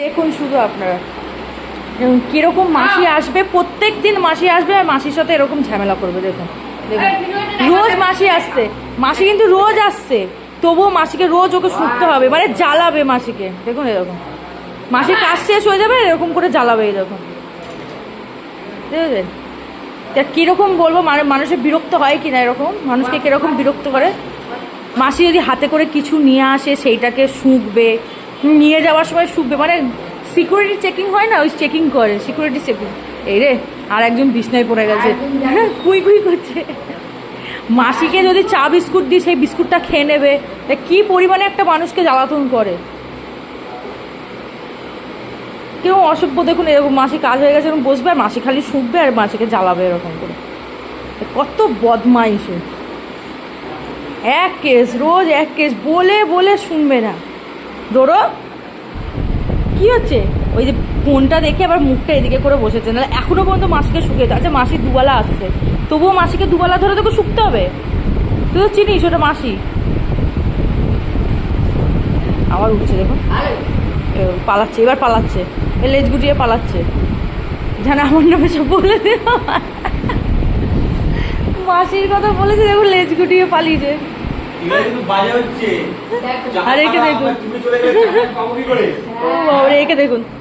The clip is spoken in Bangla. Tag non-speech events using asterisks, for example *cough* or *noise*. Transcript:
দেখুন শুধু আপনারা। কীরকম মাসি আসবে প্রত্যেক দিন মাসি আসবে আর মাসির সাথে এরকম ঝামেলা করবে দেখুন। দেখুন। রোজ মাসি আসছে। মাসি কিন্তু রোজ আসছে। তবুও মাসিকে রোজ ওকে শুকতে হবে মানে জ্বালাবে মাসিকে। দেখুন এরকম। মাসি কাজ শেষ হয়ে যাবে এরকম করে জ্বালাবে এই দেখুন। বুঝলেন তা কীরকম বলব মানে মানুষের বিরক্ত হয় কি না এরকম? মানুষকে কীরকম বিরক্ত করে? মাসি যদি হাতে করে কিছু নিয়ে আসে সেইটাকে শুঁকবে নিয়ে যাওয়ার সময় শুকবে। মানে সিকিউরিটি চেকিং হয় না ওই চেকিং করে সিকিউরিটি চেকিং এই রে আর একজন বিছনায় পড়ে গেছে। *laughs* কুই কুই করছে। মাসিকে যদি চা বিস্কুট দিই সেই বিস্কুটটা খেয়ে নেবে। তা কী পরিমাণে একটা মানুষকে জ্বালাতন করে? কেউ অসভ্য দেখুন এরকম মাসি কাজ হয়ে গেছে এরকম বসবে আর মাসি খালি শুকবে আর মাসিকে জ্বালাবে এরকম করে। কত বদমাইশ। এক কেস রোজ এক কেস বলে বলে শুনবে না। ডোরো? কি হচ্ছে? ওই যে ফোনটা দেখে আবার মুখটা এদিকে করে বসেছে। নাহলে এখনও পর্যন্ত মাসিকে শুকিয়ে আচ্ছা মাসি দুবেলা আসছে। তবুও মাসিকে দুবেলা ধরে তোকে শুকতে হবে? তুই তো চিনিস ওটা মাসি। আবার উঠছে দেখুন এ, পালাচ্ছে এবার পালাচ্ছে। এ লেজ গুটিয়ে পালাচ্ছে। যেন আমার নামে সব বলে দে মাসির কথা বলেছে দেখুন লেজ গুটিয়ে পালিয়েছে। আর একে দেখুন। তুমি চলে গেলে পাবো কি করে? ও বাবা একে দেখুন।